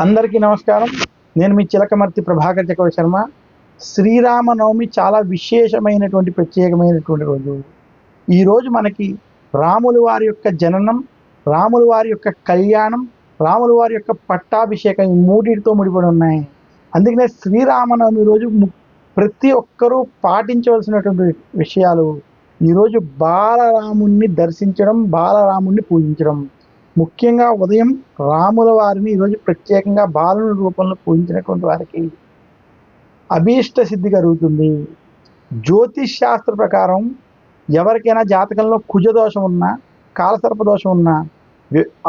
అందరికీ నమస్కారం. నేను మీ చిలకమర్తి ప్రభాకర్ చక్రవర్తి శర్మ. శ్రీరామనవమి చాలా విశేషమైనటువంటి ప్రత్యేకమైనటువంటి రోజు. ఈరోజు మనకి రాములు వారి యొక్క జననం రాములు వారి యొక్క కళ్యాణం రాములు వారి యొక్క పట్టాభిషేకం ఈ మూడింటితో ముడిపడి ఉన్నాయి. అందుకనే శ్రీరామనవమి రోజు ము- ప్రతి ఒక్కరూ పాటించవలసినటువంటి విషయాలు. ఈరోజు బాలరాముణ్ణి దర్శించడం బాలరాముణ్ణి పూజించడం. ముఖ్యంగా ఉదయం రాముల వారిని ఈరోజు ప్రత్యేకంగా బాలుని రూపంలో పూజించినటువంటి వారికి అభీష్ట సిద్ధి కలుగుతుంది. జ్యోతిష్ శాస్త్ర ప్రకారం ఎవరికైనా జాతకంలో కుజ దోషం ఉన్నా కాలసర్ప దోషం ఉన్నా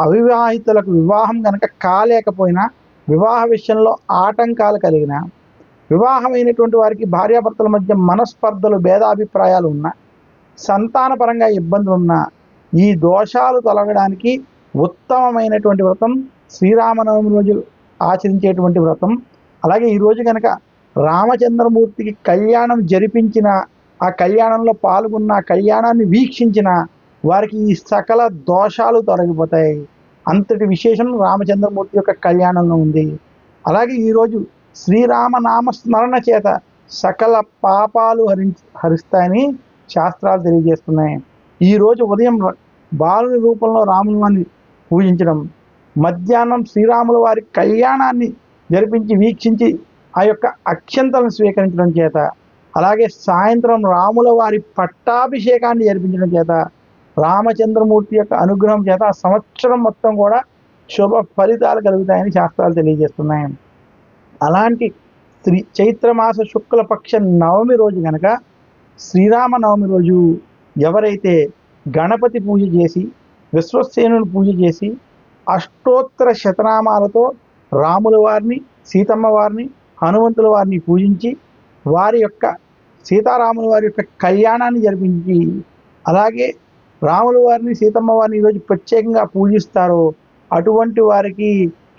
అవివాహితులకు వివాహం కనుక కాలేకపోయినా వివాహ విషయంలో ఆటంకాలు కలిగిన వివాహమైనటువంటి వారికి భార్యాభర్తల మధ్య మనస్పర్ధలు భేదాభిప్రాయాలు ఉన్నా సంతానపరంగా ఇబ్బందులు ఉన్నా ఈ దోషాలు తొలగడానికి ఉత్తమమైనటువంటి వ్రతం శ్రీరామనవమి రోజు ఆచరించేటువంటి వ్రతం. అలాగే ఈరోజు కనుక రామచంద్రమూర్తికి కళ్యాణం జరిపించిన ఆ కళ్యాణంలో పాల్గొన్న కళ్యాణాన్ని వీక్షించిన వారికి ఈ సకల దోషాలు తొలగిపోతాయి. అంతటి విశేషం రామచంద్రమూర్తి యొక్క కళ్యాణంలో ఉంది. అలాగే ఈరోజు శ్రీరామ నామ స్మరణ చేత సకల పాపాలు హరి హరిస్తాయని శాస్త్రాలు తెలియజేస్తున్నాయి. ఈరోజు ఉదయం ర- బాలుని రూపంలో రాముని పూజించడం. మధ్యాహ్నం శ్రీరాముల వారి కళ్యాణాన్ని జరిపించి వీక్షించి ఆ యొక్క అక్షంతలను స్వీకరించడం చేత అలాగే సాయంత్రం రాముల వారి పట్టాభిషేకాన్ని జరిపించడం చేత రామచంద్రమూర్తి యొక్క అనుగ్రహం చేత ఆ సంవత్సరం మొత్తం కూడా శుభ ఫలితాలు కలుగుతాయని శాస్త్రాలు తెలియజేస్తున్నాయి. అలాంటి శ్రీ చైత్రమాస శుక్లపక్ష నవమి రోజు కనుక శ్రీరామ నవమి రోజు ఎవరైతే గణపతి పూజ చేసి విశ్వసేనుని పూజ చేసి అష్టోత్తర శతనామాలతో రాముల వారిని సీతమ్మ వారిని హనుమంతుల వారిని పూజించి వారి యొక్క సీతారాముల వారి యొక్క కళ్యాణాన్ని జరిపించి అలాగే రాముల వారిని సీతమ్మ వారిని ఈరోజు ప్రత్యేకంగా పూజిస్తారో. అటువంటి వారికి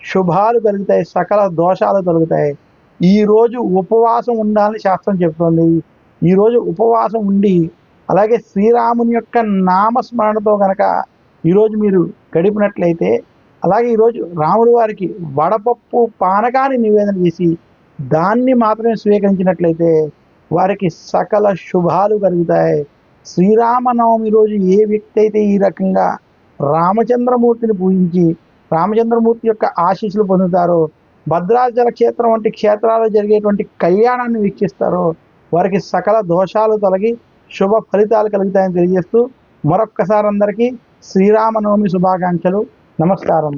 శుభాలు కలుగుతాయి సకల దోషాలు కలుగుతాయి. ఈరోజు ఉపవాసం ఉండాలని శాస్త్రం చెప్తోంది. ఈరోజు ఉపవాసం ఉండి అలాగే శ్రీరాముని యొక్క నామస్మరణతో కనుక ఈరోజు మీరు గడిపినట్లయితే అలాగే ఈరోజు రాముల వారికి వడపప్పు పానకాన్ని నివేదన చేసి దాన్ని మాత్రమే స్వీకరించినట్లయితే వారికి సకల శుభాలు కలుగుతాయి. శ్రీరామనవమి రోజు ఏ వ్యక్తి అయితే ఈ రకంగా రామచంద్రమూర్తిని పూజించి రామచంద్రమూర్తి యొక్క ఆశీస్సులు పొందుతారో భద్రాచల క్షేత్రం వంటి క్షేత్రాల్లో జరిగేటువంటి కళ్యాణాన్ని వీక్షిస్తారో వారికి సకల దోషాలు తొలగి శుభ ఫలితాలు కలుగుతాయని తెలియజేస్తూ మరొక్కసారి అందరికీ శ్రీరామనవమి శుభాకాంక్షలు. నమస్కారం.